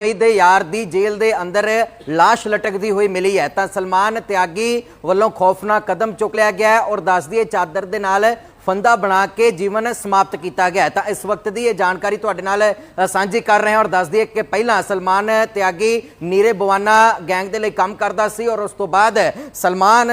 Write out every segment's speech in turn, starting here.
ਦੇ ਯਾਰ ਦੀ ਜੇਲ੍ਹ ਦੇ ਅੰਦਰ লাশ ਲਟਕਦੀ ਹੋਈ ਮਿਲੀ ਹੈ। ਤਾਂ ਸਲਮਾਨ ਤਿਆਗੀ ਵੱਲੋਂ ਖੌਫਨਾਕ ਕਦਮ ਚੁੱਕ ਲਿਆ ਗਿਆ ਹੈ ਔਰ ਦੱਸ ਦਈਏ ਚਾਦਰ ਦੇ ਨਾਲ ਫੰਦਾ ਬਣਾ ਕੇ ਜੀਵਨ ਸਮਾਪਤ ਕੀਤਾ ਗਿਆ ਤਾਂ ਇਸ ਵਕਤ ਦੀ ਇਹ ਜਾਣਕਾਰੀ ਤੁਹਾਡੇ ਨਾਲ ਸਾਂਝੀ ਕਰ ਰਹੇ ਹਾਂ ਔਰ ਦੱਸ ਦਈਏ ਕਿ ਪਹਿਲਾਂ ਸਲਮਾਨ ਤਿਆਗੀ ਨੀਰੇ ਬਵਾਨਾ ਗੈਂਗ ਦੇ ਲਈ ਕੰਮ ਕਰਦਾ ਸੀ ਔਰ ਉਸ ਤੋਂ ਬਾਅਦ ਸਲਮਾਨ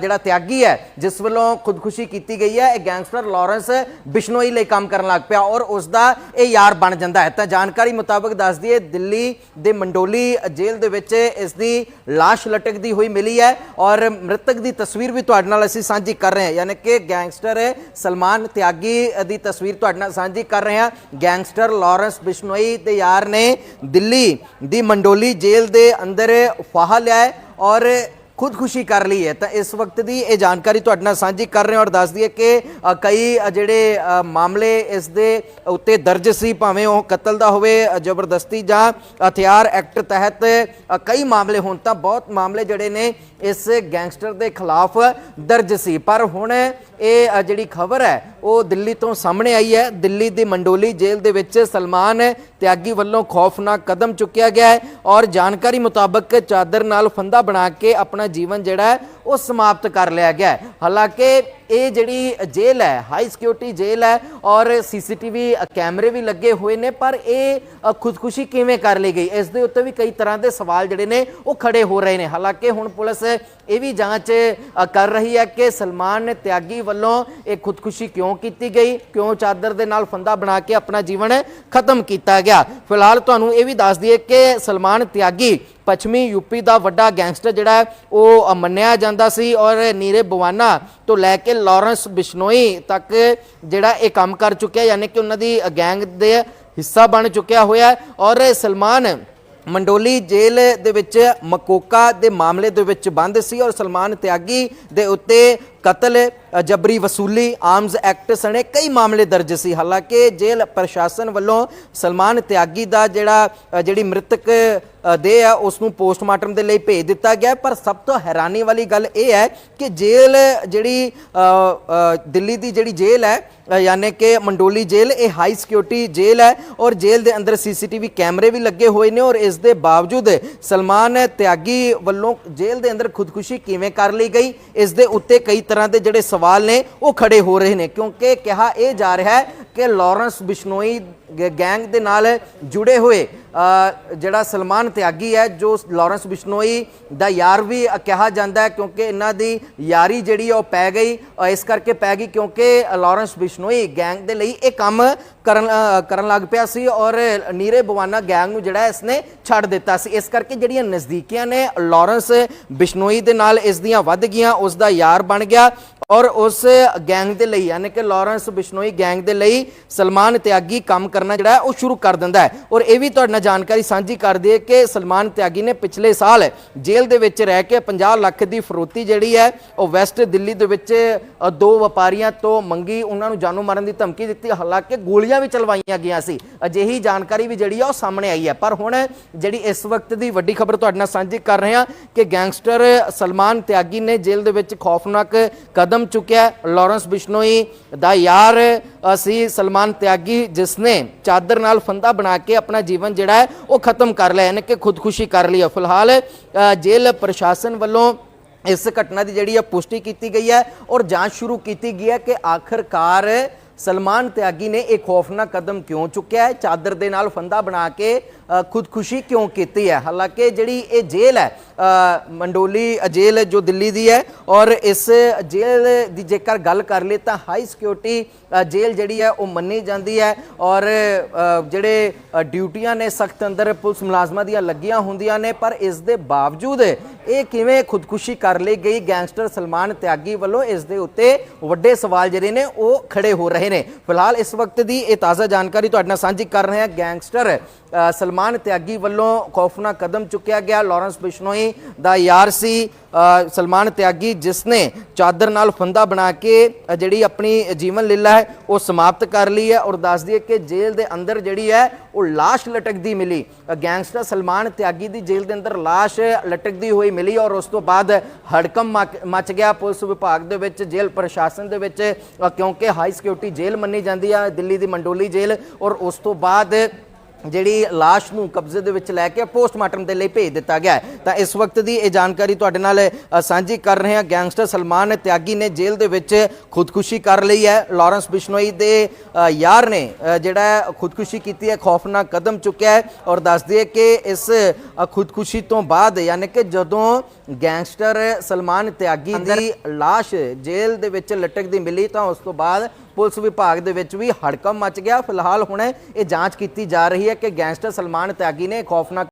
ਜਿਹੜਾ ਤਿਆਗੀ ਹੈ, ਜਿਸ ਵੱਲੋਂ ਖੁਦਕੁਸ਼ੀ ਕੀਤੀ ਗਈ ਹੈ, ਇਹ ਗੈਂਗਸਟਰ ਲਾਰੈਂਸ ਬਿਸ਼ਨੋਈ ਲਈ ਕੰਮ ਕਰਨ ਲੱਗ ਪਿਆ ਔਰ ਉਸ ਦਾ ਇਹ ਯਾਰ ਬਣ ਜਾਂਦਾ ਹੈ। ਤਾਂ ਜਾਣਕਾਰੀ ਮੁਤਾਬਕ ਦੱਸ ਦਈਏ, ਦਿੱਲੀ ਦੇ ਮੰਡੋਲੀ ਜੇਲ੍ਹ ਦੇ ਵਿੱਚ ਇਸ ਦੀ লাশ ਲਟਕਦੀ ਹੋਈ ਮਿਲੀ ਹੈ ਔਰ ਮ੍ਰਿਤਕ ਦੀ ਤਸਵੀਰ ਵੀ ਤੁਹਾਡੇ ਨਾਲ ਅਸੀਂ ਸਾਂਝੀ ਕਰ ਰਹੇ ਹਾਂ। ਯਾਨੀ ਕਿ ਗੈਂਗਸਟਰ ਸਲਮਾਨ ਤਿਆਗੀ ਦੀ ਤਸਵੀਰ ਤੁਹਾਡੇ ਨਾਲ ਸਾਂਝੀ ਕਰ ਰਹੇ ਹਾਂ। ਗੈਂਗਸਟਰ ਲਾਰੈਂਸ ਬਿਸ਼ਨੋਈ ਤੇ ਯਾਰ ਨੇ ਦਿੱਲੀ ਦੀ ਮੰਡੋਲੀ ਜੇਲ੍ਹ ਦੇ ਅੰਦਰ ਫਾਹਾ ਲਿਆ ਔਰ ਖੁਦਕੁਸ਼ੀ ਕਰ ਲਈ ਹੈ। ਤਾਂ ਇਸ ਵਕਤ ਦੀ ਇਹ ਜਾਣਕਾਰੀ ਤੁਹਾਡੇ ਨਾਲ ਸਾਂਝੀ ਕਰ ਰਹੇ ਹਾਂ ਔਰ ਦੱਸ ਦਈਏ ਕਿ ਕਈ ਜਿਹੜੇ ਮਾਮਲੇ ਇਸ ਦੇ ਉੱਤੇ ਦਰਜ ਸੀ, ਭਾਵੇਂ ਉਹ ਕਤਲ ਦਾ ਹੋਵੇ ਜ਼ਬਰਦਸਤੀ ਜਾਂ ਹਥਿਆਰ ਐਕਟ ਤਹਿਤ ਕਈ ਮਾਮਲੇ ਹੋਣ ਤਾਂ ਬਹੁਤ ਮਾਮਲੇ ਜਿਹੜੇ ਨੇ ਇਸ ਗੈਂਗਸਟਰ ਦੇ ਖਿਲਾਫ ਦਰਜ ਸੀ। ਪਰ ਹੁਣ ਇਹ ਜਿਹੜੀ ਖਬਰ ਹੈ, ਉਹ ਦਿੱਲੀ ਤੋਂ ਸਾਹਮਣੇ ਆਈ ਹੈ। ਦਿੱਲੀ ਦੀ ਮੰਡੋਲੀ ਜੇਲ੍ਹ ਦੇ ਵਿੱਚ ਸਲਮਾਨ ਤਿਆਗੀ ਵੱਲੋਂ ਖੌਫਨਾਕ ਕਦਮ ਚੁੱਕਿਆ ਗਿਆ ਹੈ ਔਰ ਜਾਣਕਾਰੀ ਮੁਤਾਬਕ ਚਾਦਰ ਨਾਲ ਫੰਦਾ ਬਣਾ ਕੇ ਆਪਣਾ ਜੀਵਨ ਜਿਹੜਾ ਉਹ ਸਮਾਪਤ ਕਰ ਲਿਆ ਗਿਆ ਹੈ। ਹਾਲਾਂਕਿ ਇਹ ਜਿਹੜੀ ਜੇਲ੍ਹ ਹੈ ਹਾਈ ਸਿਕਿਉਰਿਟੀ ਜੇਲ੍ਹ ਹੈ ਔਰ ਸੀਸੀਟੀਵੀ ਕੈਮਰੇ ਵੀ ਲੱਗੇ ਹੋਏ ਨੇ, ਪਰ ਇਹ ਖੁਦਕੁਸ਼ੀ ਕਿਵੇਂ ਕਰ ਲਈ ਗਈ? ਇਸ ਦੇ ਉੱਤੇ ਵੀ ਕਈ ਤਰ੍ਹਾਂ ਦੇ ਸਵਾਲ ਜਿਹੜੇ ਨੇ, ਉਹ ਖੜੇ ਹੋ ਰਹੇ ਨੇ। ਹਾਲਾਂਕਿ ਹੁਣ ਪੁਲਿਸ ਇਹ ਵੀ ਜਾਂਚ ਕਰ ਰਹੀ ਹੈ ਕਿ ਸਲਮਾਨ ਤਿਆਗੀ ਵੱਲੋਂ ਇਹ ਖੁਦਕੁਸ਼ੀ ਕਿਉਂ ਕੀਤੀ ਗਈ? ਕਿਉਂ ਚਾਦਰ ਦੇ ਨਾਲ ਫੰਦਾ ਬਣਾ ਕੇ ਆਪਣਾ ਜੀਵਨ ਖਤਮ ਕੀਤਾ ਗਿਆ? ਫਿਲਹਾਲ ਤੁਹਾਨੂੰ ਇਹ ਵੀ ਦੱਸ ਦਈਏ ਕਿ ਸਲਮਾਨ ਤਿਆਗੀ ਪੱਛਮੀ ਯੂਪੀ ਦਾ ਵੱਡਾ ਗੈਂਗਸਟਰ ਜਿਹੜਾ ਹੈ, ਉਹ ਮੰਨਿਆ ਜਾਂਦਾ ਸੀ ਔਰ ਨੀਰੇ ਬਵਾਨਾ ਤੋਂ ਲੈ ਕੇ ਲਾਰੈਂਸ ਬਿਸ਼ਨੋਈ ਤੱਕ ਜਿਹੜਾ ਇਹ ਕੰਮ ਕਰ ਚੁੱਕਿਆ, ਯਾਨੀ ਕਿ ਉਹਨਾਂ ਦੀ ਗੈਂਗ ਦੇ ਹਿੱਸਾ ਬਣ ਚੁੱਕਿਆ ਹੋਇਆ ਔਰ ਸਲਮਾਨ ਮੰਡੋਲੀ ਜੇਲ੍ਹ ਦੇ ਵਿੱਚ ਮਕੋਕਾ ਦੇ ਮਾਮਲੇ ਦੇ ਵਿੱਚ ਬੰਦ ਸੀ ਔਰ ਸਲਮਾਨ ਤਿਆਗੀ ਦੇ ਉੱਤੇ ਕਤਲ ਜਬਰੀ ਵਸੂਲੀ ਆਰਮਜ਼ ਐਕਟ ਸਣੇ ਕਈ ਮਾਮਲੇ ਦਰਜ ਸੀ। ਹਾਲਾਂਕਿ ਜੇਲ੍ਹ ਪ੍ਰਸ਼ਾਸਨ ਵੱਲੋਂ ਸਲਮਾਨ ਤਿਆਗੀ ਦਾ ਜਿਹੜਾ ਜਿਹੜੀ ਮ੍ਰਿਤਕ ਅ, ਦੇਹ ਹੈ ਉਸ ਨੂੰ ਪੋਸਟਮਾਰਟਮ ਦੇ ਲਈ ਭੇਜ ਦਿੱਤਾ ਗਿਆ। ਪਰ ਸਭ ਤੋਂ ਹੈਰਾਨੀ ਵਾਲੀ ਗੱਲ ਇਹ ਹੈ ਕਿ ਜੇਲ੍ਹ ਜਿਹੜੀ ਦਿੱਲੀ ਦੀ ਜਿਹੜੀ ਜੇਲ੍ਹ ਹੈ ਯਾਨੀ ਕਿ ਮੰਡੋਲੀ ਜੇਲ੍ਹ ਇਹ ਹਾਈ ਸਿਕਿਉਰਿਟੀ ਜੇਲ੍ਹ ਹੈ ਔਰ ਜੇਲ੍ਹ ਦੇ ਅੰਦਰ ਸੀਸੀਟੀਵੀ ਕੈਮਰੇ ਵੀ ਲੱਗੇ ਹੋਏ ਨੇ ਔਰ ਇਸ ਦੇ ਬਾਵਜੂਦ ਸਲਮਾਨ ਤਿਆਗੀ ਵੱਲੋਂ ਜੇਲ੍ਹ ਦੇ ਅੰਦਰ ਖੁਦਕੁਸ਼ੀ ਕਿਵੇਂ ਕਰ ਲਈ ਗਈ? ਇਸ ਦੇ ਉੱਤੇ ਕਈ ਤਰ੍ਹਾਂ ਦੇ ਜਿਹੜੇ ਸਵਾਲ ਨੇ, ਉਹ ਖੜੇ ਹੋ ਰਹੇ ਨੇ। ਕਿਉਂਕਿ ਕਿਹਾ ਇਹ ਜਾ ਰਿਹਾ ਹੈ ਕਿ ਲਾਰੈਂਸ ਬਿਸ਼ਨੋਈ ਗੈਂਗ ਦੇ ਨਾਲ ਜੁੜੇ ਹੋਏ ਜਿਹੜਾ ਸਲਮਾਨ ਤਿਆਗੀ ਹੈ, ਜੋ ਲਾਰੈਂਸ ਬਿਸ਼ਨੋਈ ਦਾ ਯਾਰ ਵੀ ਕਿਹਾ ਜਾਂਦਾ ਹੈ, ਕਿਉਂਕਿ ਇਹਨਾਂ ਦੀ ਯਾਰੀ ਜਿਹੜੀ ਉਹ ਪੈ ਗਈ। ਇਸ ਕਰਕੇ ਪੈ ਗਈ ਕਿਉਂਕਿ ਲਾਰੈਂਸ ਬਿਸ਼ਨੋਈ ਗੈਂਗ ਦੇ ਲਈ ਇਹ ਕੰਮ ਕਰਨ ਕਰਨ ਲੱਗ ਪਿਆ ਸੀ ਔਰ ਨੀਰੇ ਬਵਾਨਾ ਗੈਂਗ ਨੂੰ ਜਿਹੜਾ ਇਸਨੇ ਛੱਡ ਦਿੱਤਾ ਸੀ। ਇਸ ਕਰਕੇ ਜਿਹੜੀਆਂ ਨਜ਼ਦੀਕੀਆਂ ਨੇ ਲਾਰੈਂਸ ਬਿਸ਼ਨੋਈ ਦੇ ਨਾਲ ਇਸ ਦੀਆਂ ਵੱਧ ਗਈਆਂ, ਉਸ ਦਾ ਯਾਰ ਬਣ ਗਿਆ ਔਰ ਉਸ ਗੈਂਗ ਦੇ ਲਈ, ਯਾਨੀ ਕਿ ਲਾਰੈਂਸ ਬਿਸ਼ਨੋਈ ਗੈਂਗ ਦੇ ਲਈ ਸਲਮਾਨ ਤਿਆਗੀ ਕੰਮ ਕਰਨਾ ਜਿਹੜਾ ਉਹ ਸ਼ੁਰੂ ਕਰ ਦਿੰਦਾ ਹੈ। ਔਰ ਇਹ ਵੀ ਤੁਹਾਡੇ ਨਾਲ ਜਾਣਕਾਰੀ ਸਾਂਝੀ ਕਰ ਦਈਏ ਕਿ ਸਲਮਾਨ ਤਿਆਗੀ ਨੇ ਪਿਛਲੇ ਸਾਲ ਜੇਲ੍ਹ ਦੇ ਵਿੱਚ ਰਹਿ ਕੇ 50 ਲੱਖ ਦੀ ਫਰੋਤੀ ਜਿਹੜੀ ਹੈ, ਉਹ ਵੈਸਟ ਦਿੱਲੀ ਦੇ ਵਿੱਚ ਦੋ ਵਪਾਰੀਆਂ ਤੋਂ ਮੰਗੀ, ਉਹਨਾਂ ਨੂੰ ਜਾਨੋਂ ਮਾਰਨ ਦੀ ਧਮਕੀ ਦਿੱਤੀ। ਹਾਲਾਂਕਿ ਗੋਲੀਆਂ ਵੀ ਚਲਵਾਈਆਂ ਗਈਆਂ ਸੀ। ਅਜਿਹੀ ਜਾਣਕਾਰੀ ਵੀ ਜਿਹੜੀ ਆ, ਉਹ ਸਾਹਮਣੇ ਆਈ ਹੈ। ਪਰ ਹੁਣ ਜਿਹੜੀ ਇਸ ਵਕਤ ਦੀ ਵੱਡੀ ਖਬਰ ਤੁਹਾਡੇ ਨਾਲ ਸਾਂਝੀ ਕਰ ਰਹੇ ਹਾਂ ਕਿ ਗੈਂਗਸਟਰ ਸਲਮਾਨ ਤਿਆਗੀ ਨੇ ਜੇਲ੍ਹ ਦੇ ਵਿੱਚ ਖੌਫਨਾਕ ਕਦਮ ਚੁੱਕਿਆ। ਹੈ। ਲਾਰੈਂਸ ਬਿਸ਼ਨੋਈ ਦਾ ਯਾਰ ਸੀ ਸਲਮਾਨ ਤਿਆਗੀ, ਜਿਸ ਨੇ ਚਾਦਰ ਨਾਲ ਫੰਦਾ ਬਣਾ ਕੇ ਆਪਣਾ ਜੀਵਨ ਜਿਹੜਾ ਹੈ ਉਹ ਖਤਮ ਕਰ ਲਿਆ। ਯਾਨੀ ਕਿ ਖੁਦਕੁਸ਼ੀ ਕਰ ਲਈ ਹੈ ਫਿਲਹਾਲ ਅ, ਜੇਲ੍ਹ ਪ੍ਰਸ਼ਾਸਨ ਵੱਲੋਂ ਇਸ ਘਟਨਾ ਦੀ ਜਿਹੜੀ ਹੈ ਪੁਸ਼ਟੀ ਕੀਤੀ ਗਈ ਹੈ ਔਰ ਜਾਂਚ ਸ਼ੁਰੂ ਕੀਤੀ ਗਈ ਹੈ ਕਿ ਆਖਰਕਾਰ ਸਲਮਾਨ ਤਿਆਗੀ ਨੇ ਇਹ ਖੌਫਨਾਕ ਕਦਮ ਕਿਉਂ ਚੁੱਕਿਆ ਹੈ? ਚਾਦਰ ਦੇ ਨਾਲ ਫੰਦਾ ਬਣਾ ਕੇ ਖੁਦਕੁਸ਼ੀ ਕਿਉਂ ਕੀਤੀ ਹੈ? ਹਾਲਾਂਕਿ ਜਿਹੜੀ ਇਹ ਜੇਲ੍ਹ ਹੈ ਮੰਡੋਲੀ ਜੇਲ੍ਹ ਜੋ ਦਿੱਲੀ ਦੀ ਹੈ ਔਰ ਇਸ ਜੇਲ੍ਹ ਦੀ ਜੇਕਰ ਗੱਲ ਕਰ ਲਈ ਤਾਂ ਹਾਈ ਸਿਕਿਉਰਿਟੀ ਜੇਲ੍ਹ ਜਿਹੜੀ ਹੈ ਉਹ ਮੰਨੀ ਜਾਂਦੀ ਹੈ ਔਰ ਜਿਹੜੇ ਡਿਊਟੀਆਂ ਨੇ ਸਖਤ ਅੰਦਰ ਪੁਲਿਸ ਮੁਲਾਜ਼ਮਾਂ ਦੀਆਂ ਲੱਗੀਆਂ ਹੁੰਦੀਆਂ ਨੇ ਪਰ ਇਸ ਦੇ ਬਾਵਜੂਦ ਇਹ ਕਿਵੇਂ ਖੁਦਕੁਸ਼ੀ ਕਰ ਲਈ ਗਈ ਗੈਂਗਸਟਰ ਸਲਮਾਨ ਤਿਆਗੀ ਵੱਲੋਂ? ਇਸ ਦੇ ਉੱਤੇ ਵੱਡੇ ਸਵਾਲ ਜਿਹੜੇ ਨੇ, ਉਹ ਖੜੇ ਹੋ ਰਹੇ ਨੇ। ਫਿਲਹਾਲ ਇਸ ਵਕਤ ਦੀ ਇਹ ਤਾਜ਼ਾ ਜਾਣਕਾਰੀ ਤੁਹਾਡੇ ਨਾਲ ਸਾਂਝੀ ਕਰ ਰਹੇ ਹਾਂ ਗੈਂਗਸਟਰ ਸਲਮਾਨ ਤਿਆਗੀ ਵੱਲੋਂ ਖੌਫਨਾਕ ਕਦਮ ਚੁੱਕਿਆ ਗਿਆ ਲਾਰੈਂਸ ਬਿਸ਼ਨੋਈ ਦਾ ਯਾਰ ਸੀ ਅ, ਸਲਮਾਨ ਤਿਆਗੀ ਜਿਸ ਨੇ ਚਾਦਰ ਨਾਲ ਫੰਦਾ ਬਣਾ ਕੇ ਅ, ਜਿਹੜੀ ਆਪਣੀ ਜੀਵਨ ਲੀਲਾ ਹੈ ਉਹ ਸਮਾਪਤ ਕਰ ਲਈ ਹੈ ਔਰ ਦੱਸ ਦਈਏ ਕਿ ਜੇਲ੍ਹ ਦੇ ਅੰਦਰ ਜਿਹੜੀ ਹੈ ਉਹ লাশ ਲਟਕਦੀ ਮਿਲੀ ਅ, ਗੈਂਗਸਟਰ ਸਲਮਾਨ ਤਿਆਗੀ ਦੀ ਜੇਲ੍ਹ ਦੇ ਅੰਦਰ লাশ ਲਟਕਦੀ ਹੋਈ ਮਿਲੀ ਔਰ ਉਸ ਤੋਂ ਬਾਅਦ ਹੜਕਮ ਮਚ- ਮਚ ਗਿਆ ਪੁਲਿਸ ਵਿਭਾਗ ਦੇ ਵਿੱਚ ਜੇਲ੍ਹ ਪ੍ਰਸ਼ਾਸਨ ਦੇ ਵਿੱਚ ਅ, ਕਿਉਂਕਿ ਹਾਈ ਸਿਕਿਉਰਿਟੀ ਜੇਲ੍ਹ ਮੰਨੀ ਜਾਂਦੀ ਹੈ ਦਿੱਲੀ ਦੀ ਮੰਡੋਲੀ ਜੇਲ੍ਹ ਔਰ ਉਸ ਤੋਂ ਬਾਅਦ ਜਿਹੜੀ ਲਾਸ਼ ਨੂੰ ਕਬਜ਼ੇ ਦੇ ਵਿੱਚ ਲੈ ਕੇ ਪੋਸਟਮਾਰਟਮ ਦੇ ਲਈ ਭੇਜ ਦਿੱਤਾ ਗਿਆ ਹੈ। ਤਾਂ ਇਸ ਵਕਤ ਦੀ ਇਹ ਜਾਣਕਾਰੀ ਤੁਹਾਡੇ ਨਾਲ ਸਾਂਝੀ ਕਰ ਰਹੇ ਹਾਂ। ਗੈਂਗਸਟਰ ਸਲਮਾਨ ਤਿਆਗੀ ਨੇ ਜੇਲ੍ਹ ਦੇ ਵਿੱਚ ਖੁਦਕੁਸ਼ੀ ਕਰ ਲਈ ਹੈ। ਲਾਰੈਂਸ ਬਿਸ਼ਨੋਈ ਦੇ ਯਾਰ ਨੇ ਜਿਹੜਾ ਖੁਦਕੁਸ਼ੀ ਕੀਤੀ ਹੈ ਖੌਫਨਾਕ ਕਦਮ ਚੁੱਕਿਆ ਹੈ ਔਰ ਦੱਸ ਦਈਏ ਕਿ ਇਸ ਖੁਦਕੁਸ਼ੀ ਤੋਂ ਬਾਅਦ ਯਾਨੀ ਕਿ ਜਦੋਂ ਗੈਂਗਸਟਰ ਸਲਮਾਨ ਤਿਆਗੀ ਦੀ ਲਾਸ਼ ਜੇਲ੍ਹ ਦੇ ਵਿੱਚ ਲਟਕਦੀ ਮਿਲੀ ਤਾਂ ਉਸ ਤੋਂ ਬਾਅਦ ਪੁਲਿਸ ਵਿਭਾਗ ਦੇ ਵਿੱਚ ਵੀ ਹੜਕਮ ਮਚ ਗਿਆ। ਫਿਲਹਾਲ ਹੁਣ ਇਹ ਜਾਂਚ ਕੀਤੀ ਜਾ ਰਹੀ ਹੈ ਕਿ ਗੈਂਗਸਟਰ ਸਲਮਾਨ ਤਿਆਗੀ ਨੇ ਖੌਫਨਾਕ